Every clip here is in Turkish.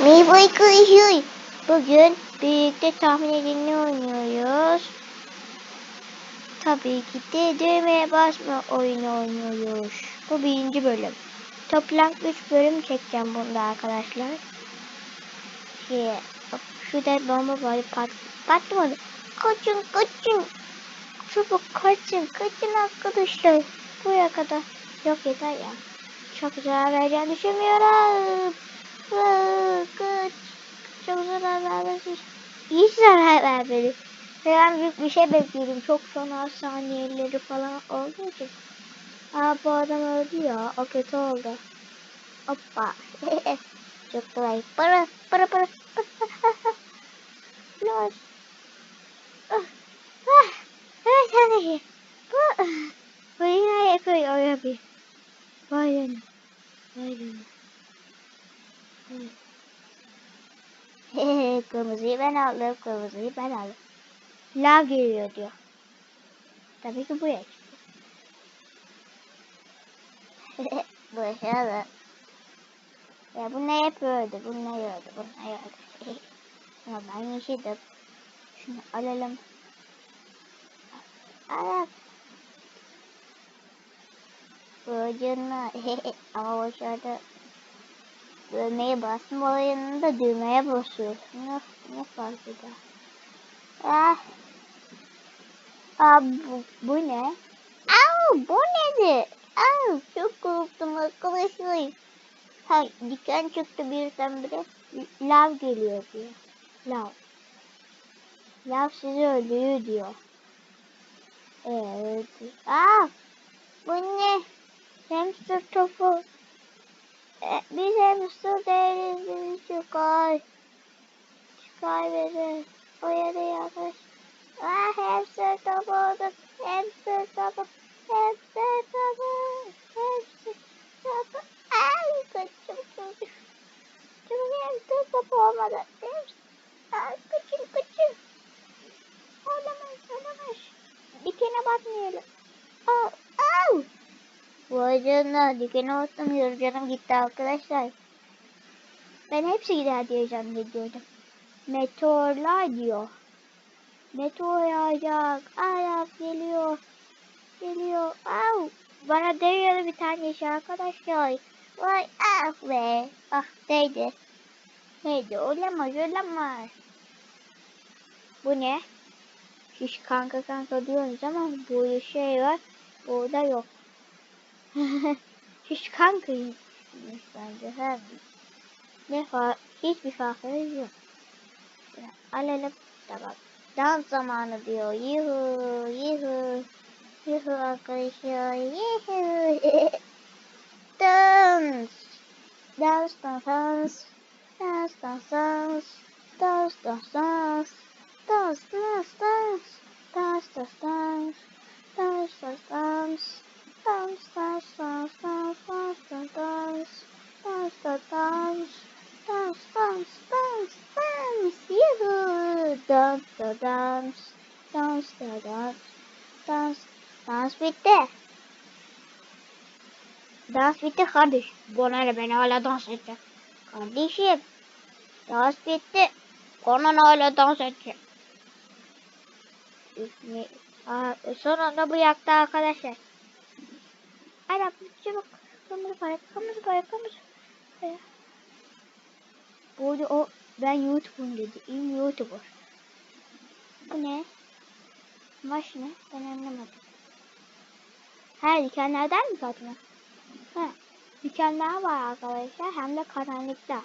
Merhaba arkadaşlar. Bugün birlikte tahmin edin ne oynuyoruz? Tabii ki de düğmeye basma oyunu oynuyoruz. Bu birinci bölüm. Toplam 3 bölüm çekeceğim bunda arkadaşlar. Şey, bak şurada bomba var pat, patlamadı. Kaçın kaçın. Çabuk kaçın kaçın arkadaşlar. Buraya kadar. Yok yeter ya. Çok zarar vereceğini düşünmüyorum. Kaç. Çok zarar vermesin. İyi zarar vermedi. Ben büyük bir şey bekliyorum. Çok son saniyeleri falan olduğu için. Aa bu adam öldü ya. O kötü oldu. Hoppa. Çok kolay. Para para para. Los. Ah. Ah. Evet hadi. Bu. Bu yine yapıyor. O yapıyor. Vay canına. Vay canına. Evet. kırmızıyı ben aldım. Kırmızıyı ben aldım. Lav geliyor diyor. Tabii ki buraya çıktı. Başarılı. Ya bu ne yapıyordu? Bu ne yapıyordu? Bu ne yapıyordu? ya ben yaşadım. Şunu alalım. Alalım. Bu canına. Ama başarıda düğmeye basma olayında düğmeye basıyorsun. Ne, fark eder? Ah. Aa, bu, bu ne? Au, bu nedir? Au, çok korktum arkadaşlar. Ha, diken çıktı birdenbire. Lav geliyor diyor. Lav. Lav sizi öldürüyor diyor. Evet. Aa, bu ne? Hamster topu. E, biz hamster değiliz. Bizi çıkar. Çıkar bizi. O yere yaklaş. Ah hamster topu olduk. Hamster topu. Hamster topu. Hamster topu. Ay kaçım kaçım. Çünkü hamster topu olmadı. Hamster. Ay kaçın kaçın. Olamaz olamaz. Dikene batmayalım. Au au. Vay canına dikene batmıyor. Canım gitti arkadaşlar. Ben hepsi gider diye zannediyordum. Meteorlar diyor. Meteor yağacak. Arap geliyor. Geliyor. Au. Bana değiyor bir tane şey arkadaşlar. Vay ah be. Ah değdi. Neydi? Olamaz olamaz. Bu ne? Şiş kanka kanka diyoruz ama burada şey var. Burada yok. Şiş kankaymış bence. Ne fark? Hiçbir farkı yok. Alalım. Tamam. Dans zamanı diyor. Yuhu, yuhu. Yuhu arkadaşlar. Yuhu. dans. Dans, dans, dans. Dans, dans, dans. Dans, dans, dans. Dans, dans, dans. Dans, dans, dans. Dans, dans, dans. Dans, dans, dans, dans, dans, dans, dans. Dans, dans, Yuhu. Dans, dans, dans. Dans, dans, dans. Dans, bitti. Dans bitti kardeş. Bana ben hala dans edeceğim. Kardeşim. Dans bitti. Konan hala dans edecek. Aa, sonunda bu yaktı arkadaşlar. Hadi çabuk. Kırmızı para, kırmızı para, para. Bu o ben YouTube'um dedi. İyi YouTuber. Bu ne? Maş ne? Ben anlamadım. Ha dikenlerden mi Fatma? Ha. Dikenler var arkadaşlar. Hem de karanlıkta.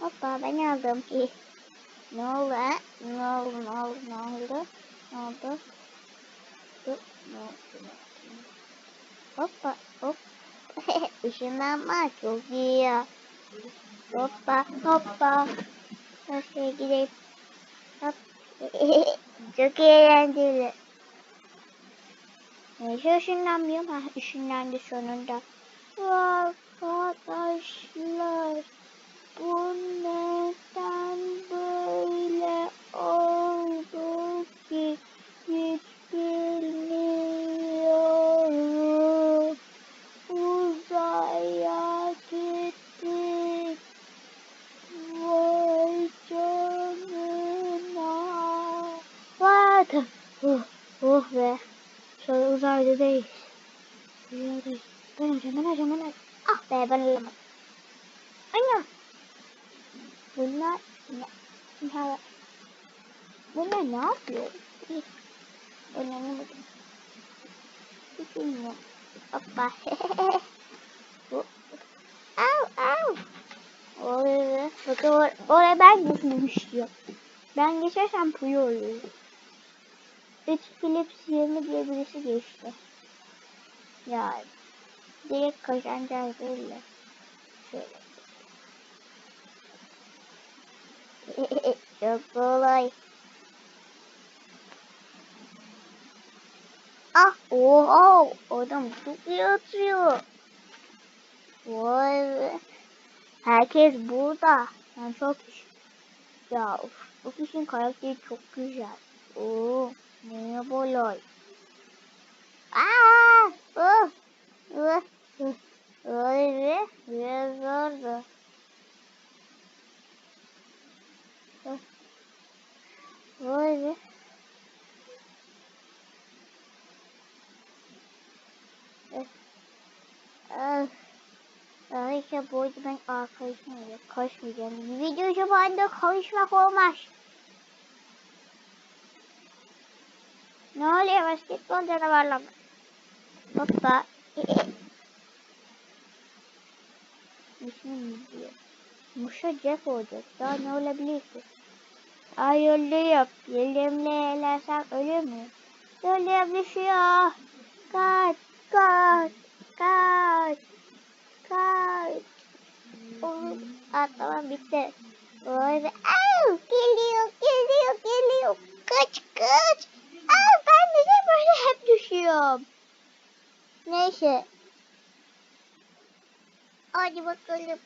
Hoppa ben aldım. İyi. Ne oldu ha? Ne oldu? Ne oldu? Ne oldu? Ne oldu? Dur, Ne oldu? Hoppa hop. Işınlanma çok iyi ya. Hoppa hoppa. Nasıl gideyim? Hop. çok eğlenceli. Neyse ışınlanmıyorum. Ha ışınlandı sonunda. Arkadaşlar. Bu neden böyle oldu ki hiç bilmiyorum. Uzaya gittik Tamam. Oh, oh be. Şöyle uzayda değil. Dünyadayız. Ben hocam, ben hocam, ben hocam. Ah be ben alamadım. Anne. Bunlar ne? Bunlar, bunlar ne yapıyor? İyi. Önemli? Hiç bilmiyorum. Hoppa. Bu. Au au. Oraya, bakın or oraya ben düşmüştüm. Ben geçersem puyu oluyor. 3 Philips 20 diye birisi geçti. Ya direkt kazanacağız belli. Şöyle. Çok kolay. Ah oha adam çok iyi atıyor. Vay be. Herkes burada. Ben çok ya of, bu kişinin karakteri çok güzel. Oo, ne bolay. Aa! Oh! Oh! Vay be, biraz zordu. Ah. Arkadaşlar bu arada ben arkadaşımla koşmayacağım. Video zamanında konuşmak olmaz. Ne oluyor basketbol canavarlar? Hoppa. İsmim diyor. Muşa Jeff olacak. Daha ne olabilir ki? Ay ölüyorum. Elimle elersem ölür mü? Ölüyorum düşüyor. Kaç, kaç, kaç, kaç. Oh, ah, tamam bitti. Vay be. Au, geliyor, geliyor, geliyor. Kaç, kaç. Aa, ben neden böyle hep düşüyorum? Neyse. Hadi bakalım.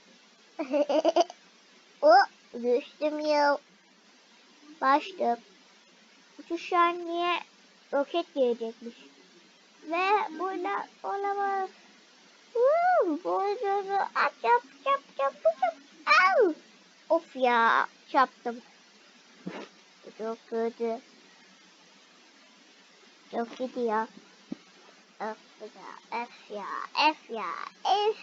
o düştüm ya. Başladım. Uçuş niye roket gelecekmiş. Ve burada olamaz. Woo, boynuzu at yap yap yap yap. Au. Of ya çarptım. Çok kötü. Çok kötü ya. F ya, F ya, F ya, F.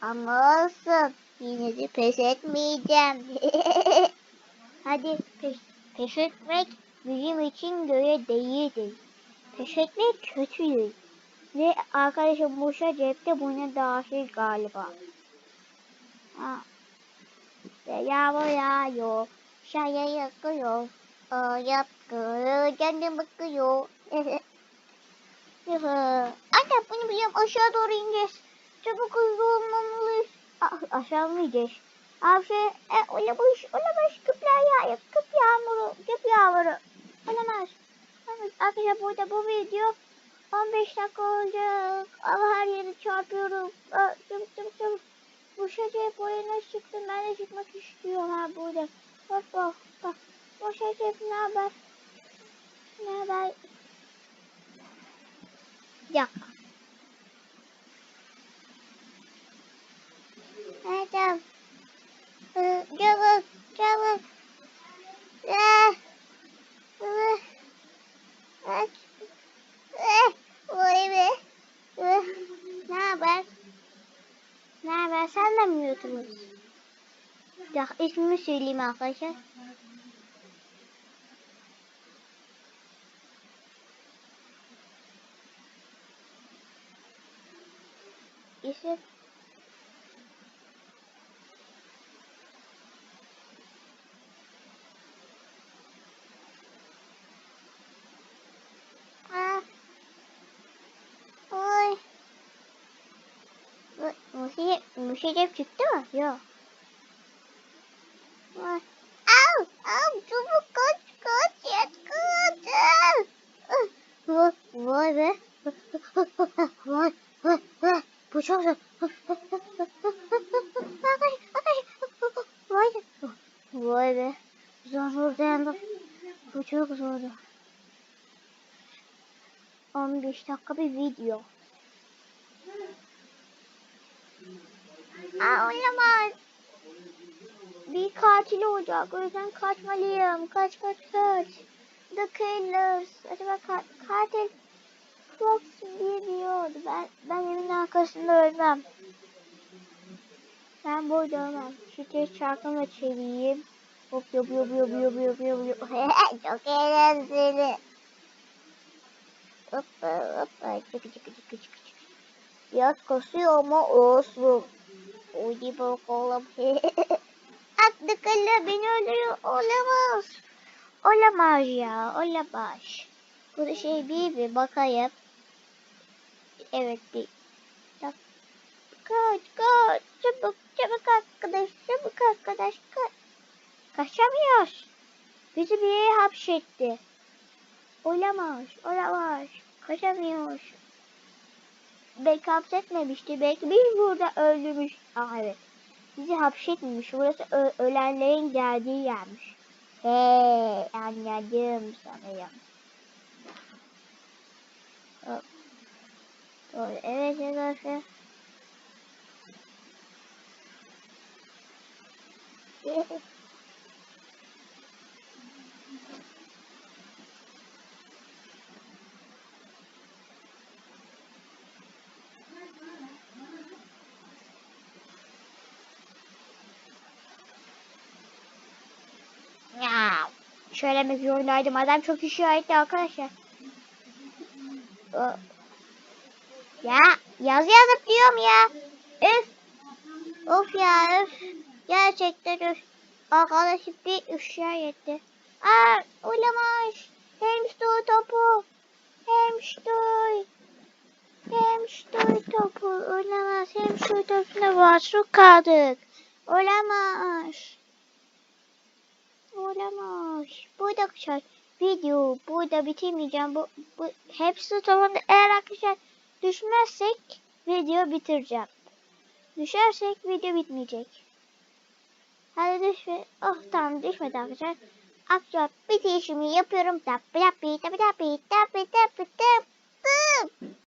Ama olsun. Yine de pes etmeyeceğim. Hadi pes, pes etmek bizim için göre değildir. Pes etmek kötüdür. Ve arkadaşım boşa cepte buna dahil galiba. Ha. Yağmur yağıyor. Şaya yakıyor. O yapkıyor. Canım bakıyor. Anne bunu biliyorum aşağı doğru ineceğiz. Çabuk hızlı olmamalıyız. A- aşağı mı ineceğiz? Abi şey, e, olamaz, olamaz. Küpler yağıyor. Küp yağmuru, küp yağmuru. Olamaz. Arkadaşlar burada bu video 15 dakika olacak. Ama her yeri çarpıyorum. Çabuk çabuk çabuk. Bu şeker boyuna çıktım. Ben de çıkmak istiyorum ha burada. Bak bak bak. Bu şeker ne haber? Ne haber? Yak. Adam. Çabuk çabuk. Vay be. Ne haber? Ne haber? Sen de mi YouTube'un? Ya ismimi söyleyeyim arkadaşlar. Bu Musicep, musicep çıktı mı? Yok. Au, au, çabuk kaç, kaç, yat, kaç. Vay, vay be. Vay, vay, vay. Bu çok zor. Ay, ay. Vay, vay be. Zor zor dayandım. Bu çok zordu. 15 dakika bir video. Aa olamaz. Bir katil olacak. O yüzden kaçmalıyım. Kaç kaç kaç. The Killers. Acaba ka katil Fox diye diyordu. Ben, ben evin arkasında ölmem. Ben burada ölmem. Şu test şarkımı çevireyim. Hop yop yop yop yop yop yop yop. Çok eğlenceli. Hoppa hoppa çıkı çıkı çıkı çıkı çıkı. Biraz kasıyor ama olsun. Uydu bakalım. Aklı kalla beni öldürüyor. Olamaz. Olamaz ya. Olamaz. Bu da şey bir bir bakayım. Evet bir. Kaç kaç. Çabuk çabuk arkadaş. Çabuk arkadaş. Kaç. Kaçamıyoruz. Bizi bir yere hapsetti. Olamaz. Olamaz. Kaçamıyoruz. Belki hapsetmemişti. Belki biz burada öldürmüş. Aa evet. Bizi hapsetmemiş. Burası ölenlerin geldiği yermiş. He, anladım sanırım. Hop. Doğru. Evet arkadaşlar. Ya. Söylemek zorundaydım. Adam çok işaretli arkadaşlar. O- Ya yaz yazıp diyorum ya. Üf. Of ya üf. Gerçekten üf. Arkadaşım bir işaretti. Aa olamaz. Hamster topu. Hamster. Hamster topu. Olamaz. Hamster topuna mahsur kaldık. Olamaz. arkadaşlar video burada bitirmeyeceğim. Bu, bu hepsi tamamda eğer arkadaşlar düşmezsek video bitireceğim. Düşersek video bitmeyecek. Hadi düşme. Oh tamam düşmedi arkadaşlar. Akşam bitişimi yapıyorum. Tap tap tap tap tap tap tap tap.